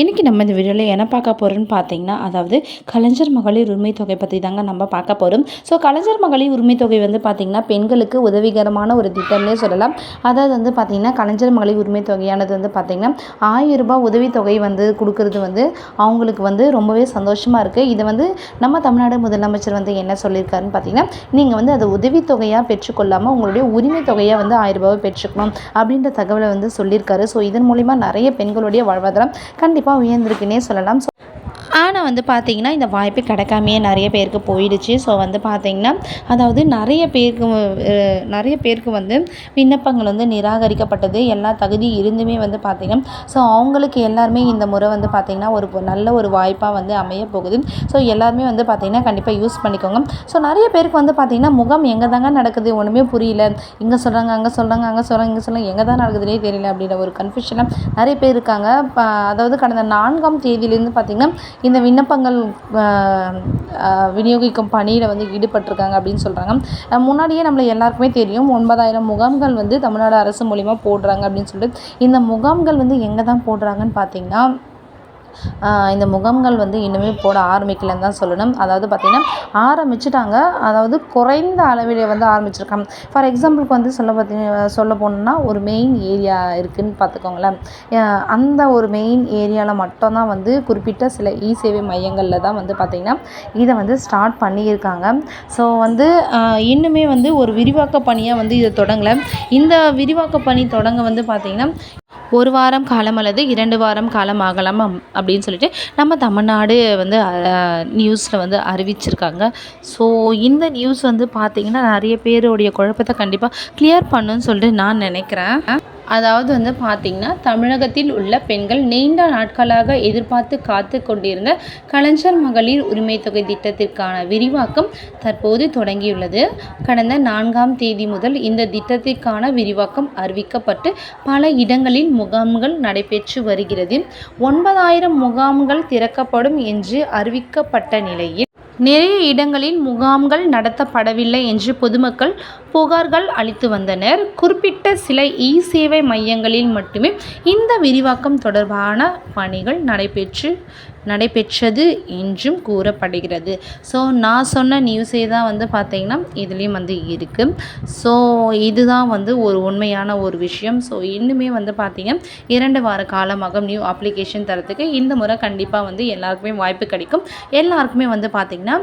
இன்றைக்கி நம்ம இந்த வீடியோவில் என்ன பார்க்க போகிறோம்னு பார்த்தீங்கன்னா அதாவது கலைஞர் மகளிர் உரிமை தொகை பற்றி தாங்க நம்ம பார்க்க போகிறோம் ஸோ கலைஞர் மகளிர் உரிமை தொகை வந்து பார்த்திங்கன்னா பெண்களுக்கு உதவிகரமான ஒரு திட்டம்னே சொல்லலாம். அதாவது வந்து பார்த்திங்கன்னா கலைஞர் மகளிர் உரிமை தொகையானது வந்து பார்த்திங்கன்னா ஆயிரம் ரூபாய் உதவித்தொகை வந்து கொடுக்கறது வந்து அவங்களுக்கு வந்து ரொம்பவே சந்தோஷமாக இருக்குது இதை வந்து நம்ம தமிழ்நாடு முதலமைச்சர் வந்து என்ன சொல்லியிருக்காருன்னு பார்த்தீங்கன்னா நீங்கள் வந்து அதை உதவித்தொகையாக பெற்றுக்கொள்ளாமல் உங்களுடைய உரிமை தொகையாக வந்து ஆயிரம் ரூபாவை பெற்றுக்கணும் அப்படின்ற தகவலை வந்து சொல்லியிருக்காரு. ஸோ இதன் மூலிமா நிறைய பெண்களுடைய வாழ்வாதாரம் கண்டிப்பாக உயர்ந்திருக்குன்னே சொல்லலாம். ஸோ ஆனால் வந்து பார்த்திங்கன்னா இந்த வாய்ப்பு கிடைக்காமையே நிறைய பேருக்கு போயிடுச்சு. ஸோ வந்து பார்த்திங்கன்னா அதாவது நிறைய பேருக்கு நிறைய பேருக்கு வந்து விண்ணப்பங்கள் வந்து நிராகரிக்கப்பட்டது. எல்லா தகுதி இருந்துமே வந்து பார்த்திங்கன்னா ஸோ அவங்களுக்கு எல்லாருமே இந்த முறை வந்து பார்த்திங்கன்னா ஒரு நல்ல ஒரு வாய்ப்பாக வந்து அமைய போகுது. ஸோ எல்லாருமே வந்து பார்த்திங்கன்னா கண்டிப்பாக யூஸ் பண்ணிக்கோங்க. ஸோ நிறைய பேருக்கு வந்து பார்த்திங்கன்னா முகம் எங்கே தாங்க நடக்குது? ஒன்றுமே புரியல. இங்கே சொல்கிறாங்க அங்கே சொல்கிறாங்க அங்கே சொல்கிறாங்க இங்கே சொல்கிறாங்க எங்கே தான் நடக்குதுனே தெரியல அப்படின்ற ஒரு கன்ஃபியூஷனாக நிறைய பேர் இருக்காங்க. ப- அதாவது கடந்த நான்காம் தேதியிலேருந்து பார்த்திங்கன்னா இந்த விண்ணப்பங்கள் விநியோகிக்கும் பணியில் வந்து ஈடுபட்டிருக்காங்க அப்படின்னு சொல்கிறாங்க முன்னாடியே நம்மளை எல்லாருக்குமே தெரியும் ஒன்பதாயிரம் முகாம்கள் வந்து தமிழ்நாடு அரசு மூலிமா போடுறாங்க அப்படின்னு சொல்லிட்டு. இந்த முகாம்கள் வந்து எங்கே தான் போடுறாங்கன்னு பார்த்தீங்கன்னா இந்த முகாம்கள் வந்து இன்னுமே போட ஆரம்பிக்கலன்னு தான் சொல்லணும். அதாவது பார்த்திங்கன்னா ஆரம்பிச்சிட்டாங்க. அதாவது குறைந்த அளவிலே வந்து ஆரம்பிச்சிருக்காங்க. ஃபார் எக்ஸாம்பிளுக்கு வந்து சொல்ல பார்த்தீங்கன்னா சொல்ல போனோம்னா ஒரு மெயின் ஏரியா இருக்குதுன்னு பார்த்துக்கோங்களேன். அந்த ஒரு மெயின் ஏரியாவில் மட்டும்தான் வந்து குறிப்பிட்ட சில இ சேவை மையங்களில் தான் வந்து பார்த்திங்கன்னா இதை வந்து ஸ்டார்ட் பண்ணியிருக்காங்க. ஸோ வந்து இன்னுமே வந்து ஒரு விரிவாக்க பணியாக வந்து இதை தொடங்கலை. இந்த விரிவாக்க பணி தொடங்க வந்து பார்த்திங்கன்னா ஒரு வாரம் காலம் அல்லது இரண்டு வாரம் காலம் ஆகலாம் அப்படின்னு சொல்லிட்டு நம்ம தமிழ்நாடு வந்து நியூஸில் வந்து அறிவிச்சிருக்காங்க. ஸோ இந்த நியூஸ் வந்து பார்த்திங்கன்னா நிறைய பேருடைய குழப்பத்தை கண்டிப்பாக கிளியர் பண்ணுன்னு சொல்லிட்டு நான் நினைக்கிறேன். அதாவது வந்து பார்த்திங்கன்னா தமிழகத்தில் உள்ள பெண்கள் நீண்ட நாட்களாக எதிர்பார்த்து காத்து கொண்டிருந்த கலைஞர் மகளிர் உரிமை தொகை திட்டத்திற்கான விரிவாக்கம் தற்போது தொடங்கியுள்ளது. கடந்த நான்காம் தேதி முதல் இந்த திட்டத்திற்கான விரிவாக்கம் அறிவிக்கப்பட்டு பல இடங்களில் முகாம்கள் நடைபெற்று வருகிறது. ஒன்பதாயிரம் முகாம்கள் திறக்கப்படும் என்று அறிவிக்கப்பட்ட நிலையில் நிறைய இடங்களில் முகாம்கள் நடத்தப்படவில்லை என்று பொதுமக்கள் புகார்கள் அளித்து வந்தனர். குறிப்பிட்ட சில இ சேவை மையங்களில் மட்டுமே இந்த விரிவாக்கம் தொடர்பான பணிகள் நடைபெற்று நடைபெற்றது என்றும் கூறப்படுகிறது. ஸோ நான் சொன்ன நியூஸே தான் வந்து பார்த்திங்கன்னா இதுலேயும் வந்து இருக்குது ஸோ இதுதான் வந்து ஒரு உண்மையான ஒரு விஷயம். ஸோ இன்னுமே வந்து பார்த்திங்கன்னா இரண்டு வார காலமாக நியூ அப்ளிகேஷன் தரத்துக்கு இந்த முறை கண்டிப்பாக வந்து எல்லாருக்குமே வாய்ப்பு கிடைக்கும். எல்லாருக்குமே வந்து பார்த்திங்கன்னா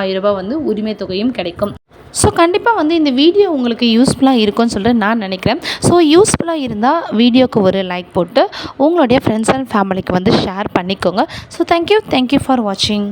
ஆயிரம் ரூபாய் வந்து உரிமை தொகையும் கிடைக்கும். ஸோ கண்டிப்பாக வந்து இந்த வீடியோ உங்களுக்கு யூஸ்ஃபுல்லாக இருக்கும்னு சொல்லிட்டு நான் நினைக்கிறேன். ஸோ யூஸ்ஃபுல்லாக இருந்தால் வீடியோக்கு ஒரு லைக் போட்டு உங்களுடைய ஃப்ரெண்ட்ஸ் அண்ட் ஃபேமிலிக்கு வந்து ஷேர் பண்ணிக்கோங்க. ஸோ தேங்க்யூ தேங்க்யூ ஃபார் வாட்சிங்